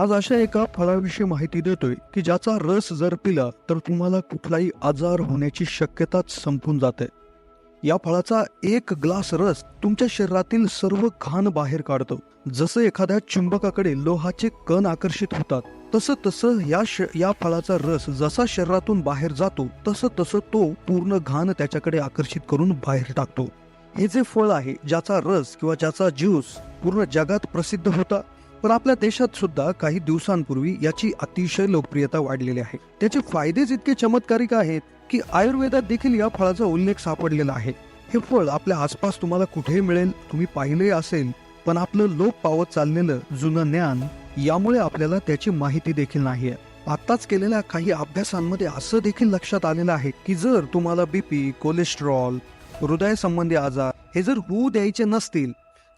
आज अशा एका फळाविषयी माहिती देतोय की ज्याचा रस जर पिला तर तुम्हाला कुठलाही आजार होण्याची शक्यताच संपून जाते. या फळाचा एक ग्लास रस तुमच्या शरीरातील सर्व घाण बाहेर काढतो. जसं एखाद्या चुंबकाकडे लोहाचे कण आकर्षित होतात तसं तसं या श या फळाचा रस जसा शरीरातून बाहेर जातो तसं तसं तो पूर्ण घाण त्याच्याकडे आकर्षित करून बाहेर टाकतो. हे जे फळ आहे ज्याचा रस किंवा ज्याचा ज्यूस पूर्ण जगात प्रसिद्ध होता पण आपल्या देशात सुद्धा काही दिवसांपूर्वी याची अतिशय लोकप्रियता वाढलेली आहे. त्याचे फायदेच इतके चमत्कारिक आहेत की आयुर्वेदात देखील या फळाचा उल्लेख सापडलेला आहे. हे फळ आपल्या आसपास तुम्हाला कुठेही मिळेल तुम्ही पाहिले असेल पण आपलं लोप पावत चाललेलं जुनं ज्ञान यामुळे आपल्याला त्याची माहिती देखील नाही आत्ताच केलेल्या काही अभ्यासांमध्ये असं देखील लक्षात आलेलं आहे की जर तुम्हाला बीपी कोलेस्ट्रॉल हृदयासंबंधी आजार हे जर होऊ द्यायचे नसतील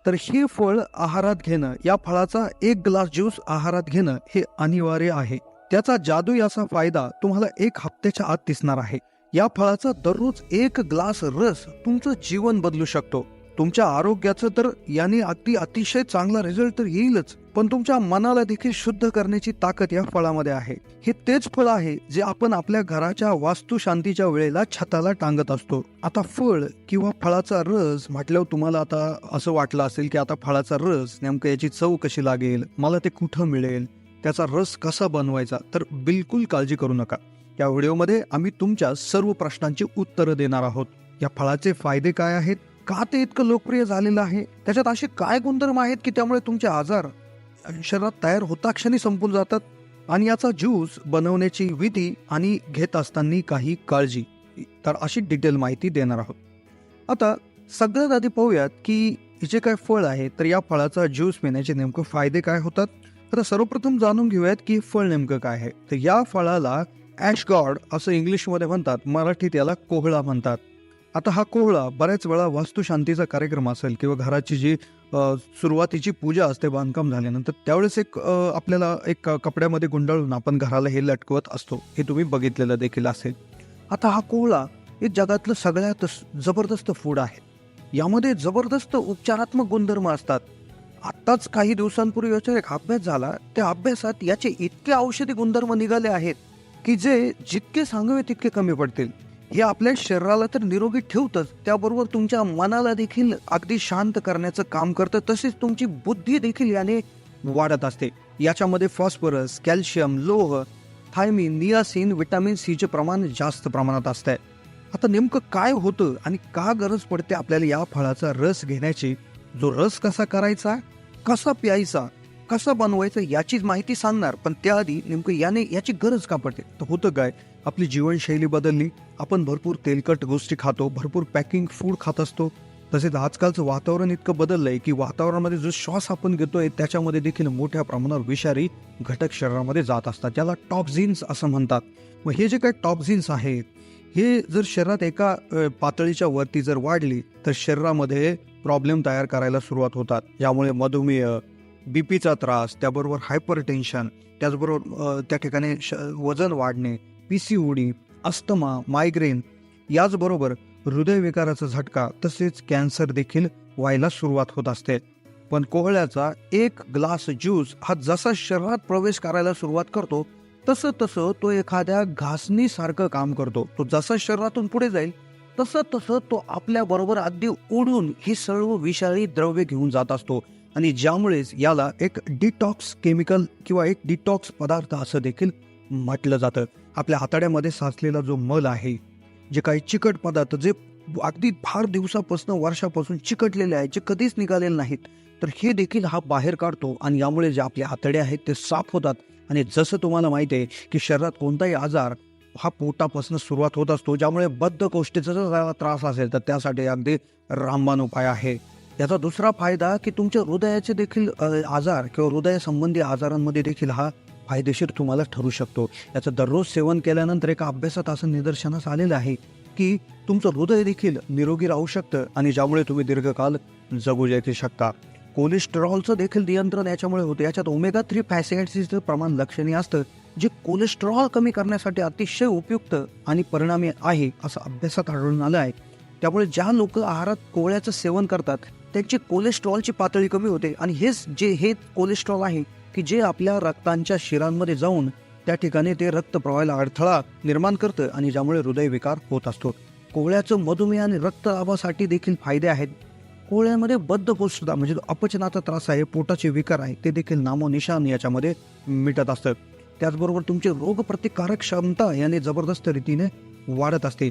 तर हे फळ आहारात घेणं या फळाचा एक ग्लास ज्यूस आहारात घेणं हे अनिवार्य आहे. त्याचा जादू याचा फायदा तुम्हाला एक हप्त्याच्या आत दिसणार आहे. या फळाचा दररोज एक ग्लास रस तुमचं जीवन बदलू शकतो. तुमच्या आरोग्याचं तर याने अगदी अतिशय चांगला रिझल्ट तर येईलच पण तुमच्या मनाला देखील शुद्ध करण्याची ताकद या फळामध्ये आहे. हे तेच फळ आहे जे आपण आपल्या घराच्या वास्तुशांतीच्या वेळेला छताला टांगत असतो. आता फळ किंवा फळाचा रस म्हटल्यावर तुम्हाला आता असं वाटलं असेल की आता फळाचा रस नेमकं याची चव कशी लागेल मला ते कुठं मिळेल त्याचा रस कसा बनवायचा तर बिलकुल काळजी करू नका. या व्हिडिओमध्ये आम्ही तुमच्या सर्व प्रश्नांची उत्तरं देणार आहोत. या फळाचे फायदे काय आहेत? का ते इतकं लोकप्रिय झालेलं आहे? त्याच्यात असे काय गुणधर्म आहेत की त्यामुळे तुमचे आजार शरीरात तयार होता क्षणी संपून जातात? आणि याचा ज्यूस बनवण्याची विधी आणि घेत असताना काही काळजी. तर अशी डिटेल माहिती देणार आहोत. आता सगळ्यात आधी पाहूयात की हिचे काय फळ आहे तर या फळाचा ज्यूस पिण्याचे नेमकं फायदे काय होतात? तर सर्वप्रथम जाणून घेऊयात की फळ नेमकं काय आहे. तर या फळाला ॲश गॉड असं इंग्लिशमध्ये म्हणतात मराठीत याला कोहळा म्हणतात. आता हा कोहळा बऱ्याच वेळा वास्तुशांतीचा कार्यक्रम असेल किंवा घराची जी सुरुवातीची पूजा असते बांधकाम झाल्यानंतर त्यावेळेस एक आपल्याला एक कपड्यामध्ये गुंडाळून आपण घराला हे लटकवत असतो हे तुम्ही बघितलेलं देखील असेल. आता हा कोहळा हे जगातलं सगळ्यात जबरदस्त फूड आहे. यामध्ये जबरदस्त उपचारात्मक गुणधर्म असतात. आत्ताच काही दिवसांपूर्वी याचा एक अभ्यास झाला त्या अभ्यासात याचे इतके औषधी गुणधर्म निघाले आहेत की जे जितके सांगावे तितके कमी पडतील. हे आपल्या शरीराला तर निरोगी ठेवतंच. त्याबरोबर तुमच्या मनाला देखील अगदी शांत करण्याचं काम करतं. तसेच तुमची बुद्धी देखील याने वाढत असते. याच्यामध्ये फॉस्फरस कॅल्शियम लोह थायमिन नियासिन विटॅमिन सीचे प्रमाण जास्त प्रमाणात असतंय. आता नेमकं काय होतं आणि का गरज पडते आपल्याला या फळाचा रस घेण्याची? जो रस कसा करायचा? कसा प्यायचा? कसं बनवायचं याचीच माहिती सांगणार पण त्याआधी नेमकं याने याची गरज का पडते? तर होतं काय? आपली जीवनशैली बदलली आपण भरपूर तेलकट गोष्टी खातो भरपूर पॅकिंग फूड खात असतो. तसेच आजकालचं वातावरण इतकं बदललं आहे की वातावरणामध्ये जो श्वास आपण घेतोय त्याच्यामध्ये देखील मोठ्या प्रमाणावर विषारी घटक शरीरामध्ये जात असतात. ज्याला टॉक्झिन्स असं म्हणतात. मग हे जे काही टॉक्झिन्स आहेत हे जर शरीरात एका पातळीच्या वरती जर वाढली तर शरीरामध्ये प्रॉब्लेम तयार करायला सुरुवात होतात. यामुळे मधुमेह बी पीचा त्रास त्याबरोबर हायपर टेन्शन त्याचबरोबर त्या ठिकाणी श वजन वाढणे P C O D asthma migraine याचबरोबर हृदयविकाराचा झटका तसेच कॅन्सर देखील व्हायला सुरुवात होत असते. पण कोहळ्याचा एक ग्लास ज्यूस हा जसा शरीरात प्रवेश करायला सुरुवात करतो तसं तसं तो एखाद्या घासणीसारखं काम करतो. तो जसा शरीरातून पुढे जाईल तसं तसं तो आपल्या बरोबर अगदी उडून ही सर्व विषारी द्रव्य घेऊन जात असतो. आणि ज्यामुळेच याला एक डिटॉक्स केमिकल किंवा एक डिटॉक्स पदार्थ असं देखील म्हटलं जातं. आपल्या हाताड्यामध्ये साचलेला जो मल आहे जे काही चिकट पदार्थ जे अगदी फार दिवसापासून वर्षापासून चिकटलेले आहे जे कधीच निघालेले नाहीत तर हे देखील हा बाहेर काढतो आणि यामुळे जे आपले आतडे आहेत ते साफ होतात. आणि जसं तुम्हाला माहिती आहे की शरीरात कोणताही आजार हा पोटापासून सुरुवात होत असतो ज्यामुळे बद्धकोष्ठीचा जर त्याला त्रास असेल तर त्यासाठी अगदी रामबाण उपाय आहे. याचा दुसरा फायदा की तुमच्या हृदयाचे देखील आजार किंवा हृदयासंबंधी आजारांमध्ये देखील हा फायदेशीर तुम्हाला ठरू शकतो. याचं दररोज सेवन केल्यानंतर एका अभ्यासात असं निदर्शनास आलेलं आहे की तुमचं हृदय देखील निरोगी राहू शकतं आणि ज्यामुळे तुम्ही दीर्घकाल जगू देखील शकता. कोलेस्ट्रॉलचं देखील नियंत्रण याच्यामुळे होतं. याच्यात ओमेगा थ्री फॅसिड्सचं प्रमाण लक्षणीय असतं जे कोलेस्ट्रॉल कमी करण्यासाठी अतिशय उपयुक्त आणि परिणामी आहे असं अभ्यासात आढळून आलं आहे. त्यामुळे ज्या लोक आहारात कोवळ्याचं सेवन करतात त्यांची कोलेस्ट्रॉलची पातळी कमी होते आणि हेच जे हे कोलेस्ट्रॉल आहे की जे आपल्या रक्तांच्या शिरांमध्ये जाऊन त्या ठिकाणी ते रक्त प्रवाहाला अडथळा निर्माण करतं आणि ज्यामुळे हृदयविकार होत असतो. कोवळ्याचं मधुमेह आणि रक्तदाबासाठी देखील फायदे आहेत. कोवळ्यामध्ये बद्धकोष्ठता म्हणजे जो अपचनाचा त्रास आहे पोटाचे विकार आहे ते देखील नामोनिशान याच्यामध्ये मिटत असतं. त्याचबरोबर तुमची रोगप्रतिकारक क्षमता याने जबरदस्त रीतीने वाढत असते.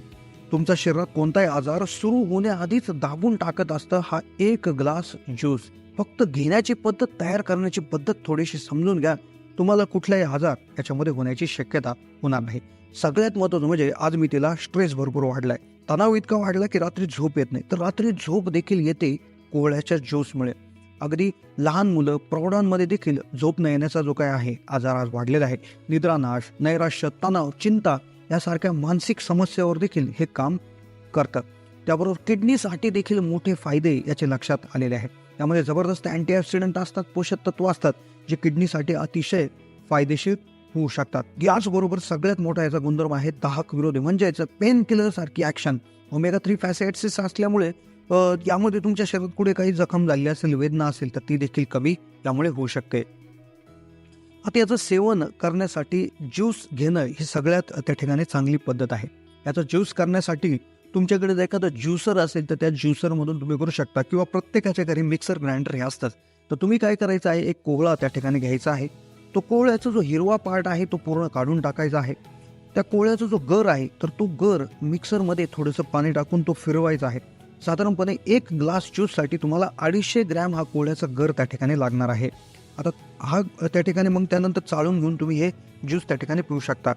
तुमच्या शरीरात कोणताही आजार सुरू होण्याआधीच दाबून टाकत असतं हा एक ग्लास ज्यूस. फक्त घेण्याची पद्धत तयार करण्याची पद्धत थोडीशी समजून घ्या. तुम्हाला कुठलाही आजार याच्यामध्ये होण्याची शक्यता होणार नाही. सगळ्यात महत्त्वाचं म्हणजे आज मी तिला स्ट्रेस भरपूर वाढलाय. तणाव इतका वाढला की रात्री झोप येत नाही. तर रात्री झोप देखील येते कोहळ्याच्या ज्यूसमुळे. अगदी लहान मुलं प्रौढांमध्ये देखील झोप न येण्याचा जो काय आहे आजार आज वाढलेला आहे. निद्रानाश नैराश्य तणाव चिंता यासारख्या मानसिक समस्यावर देखील हे काम करतात. त्याबरोबर किडनीसाठी देखील मोठे फायदे याचे लक्षात आलेले आहेत. त्यामध्ये जबरदस्त अँटीऑक्सिडंट असतात पोषक तत्व असतात जे किडनीसाठी अतिशय फायदेशीर होऊ शकतात. याचबरोबर सगळ्यात मोठा याचा गुणधर्म आहे दाहक विरोधी म्हणजे याचं पेन किलर सारखी ॲक्शन ओमेगा थ्री फॅसेट्सिस असल्यामुळे यामध्ये तुमच्या शरीरात कुठे काही जखम झाली असेल वेदना असेल तर ती देखील कमी त्यामुळे होऊ शकते. आता याचं सेवन करण्यासाठी ज्यूस घेणं ही सगळ्यात त्या ठिकाणी चांगली पद्धत आहे. याचं ज्यूस करण्यासाठी तुमच्याकडे जर एखादं ज्युसर असेल तर त्या ज्युसरमधून तुम्ही करू शकता किंवा प्रत्येकाच्या घरी मिक्सर ग्राइंडर हे असतात. तर तुम्ही काय करायचं आहे? एक कोवळा त्या ठिकाणी घ्यायचा आहे. तो कोवळ्याचा जो हिरवा पार्ट आहे तो पूर्ण काढून टाकायचा आहे. त्या कोवळ्याचा जो गर आहे तर तो गर मिक्सरमध्ये थोडंसं पाणी टाकून तो फिरवायचा आहे. साधारणपणे एक ग्लास ज्यूससाठी तुम्हाला अडीचशे ग्रॅम हा कोवळ्याचा गर त्या ठिकाणी लागणार आहे. आता हा त्या ठिकाणी मग त्यानंतर चाळून घेऊन तुम्ही हे ज्यूस त्या ठिकाणी पिऊ शकता.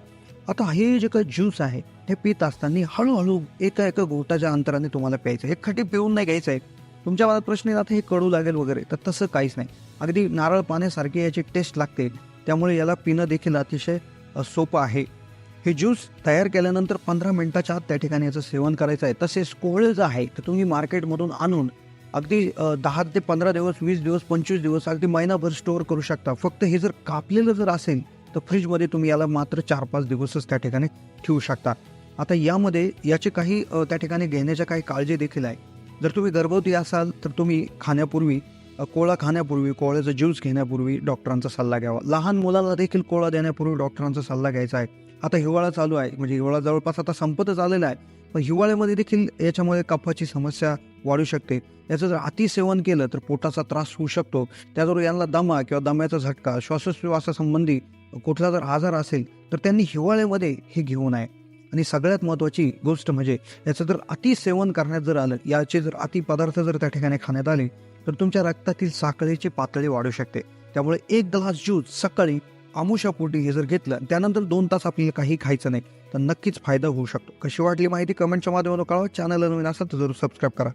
आता हे जे काही ज्यूस आहे हे पित असताना हळूहळू एका एका गोटाच्या अंतराने तुम्हाला प्यायचं हे खटी पिऊन नाही घ्यायचं आहे. तुमच्या मनात प्रश्न येतात हे कडू लागेल वगैरे. तर तसं काहीच नाही. अगदी नारळ पाण्यासारखी याची टेस्ट लागते. त्यामुळे याला पिणं देखील अतिशय सोपं आहे. हे ज्यूस तयार केल्यानंतर पंधरा मिनटाच्या आत त्या ठिकाणी याचं सेवन करायचं आहे. तसेच कोवळं जे आहे तर तुम्ही मार्केटमधून आणून अगदी दहा ते पंधरा दिवस वीस दिवस पंचवीस दिवस अगदी महिनाभर स्टोअर करू शकता. फक्त हे जर कापलेलं जर असेल तर फ्रीजमध्ये तुम्ही याला मात्र चार पाच दिवसच त्या ठिकाणी ठेवू शकता. आता यामध्ये याचे काही त्या ठिकाणी घेण्याच्या काही काळजी देखील आहे. जर तुम्ही गर्भवती असाल तर तुम्ही खाण्यापूर्वी कोळा खाण्यापूर्वी कोळ्याचा ज्यूस घेण्यापूर्वी डॉक्टरांचा सल्ला घ्यावा. लहान मुलाला देखील कोळा देण्यापूर्वी डॉक्टरांचा सल्ला घ्यायचा आहे. आता हिवाळा चालू आहे म्हणजे हिवाळा जवळपास आता संपतच आलेला आहे. पण हिवाळ्यामध्ये देखील याच्यामुळे कफाची समस्या वाढू शकते. याचं जर अतिसेवन केलं तर पोटाचा त्रास होऊ शकतो. त्याचबरोबर यांना दमा किंवा दम्याचा झटका श्वासोच्छवासासंबंधी कुठला जर आजार असेल तर त्यांनी हिवाळ्यामध्ये हे घेऊ नये आणि सगळ्यात महत्त्वाची गोष्ट म्हणजे याचं जर अतिसेवन करण्यात जर आलं याचे जर अति पदार्थ जर त्या ठिकाणी खाण्यात आले तर तुमच्या रक्तातील साखळीची पातळी वाढू शकते. त्यामुळे एक ग्लास ज्यूस सकाळी आमुषापोटी हे जर घेतलं त्यानंतर दोन तास आपल्याला काही खायचं नाही. तर नक्कीच फायदा होऊ शकतो. कशी वाटली माहिती कमेंटच्या माध्यमातून कळवा. चॅनल नवीन असाल तर जरूर सबस्क्राईब करा.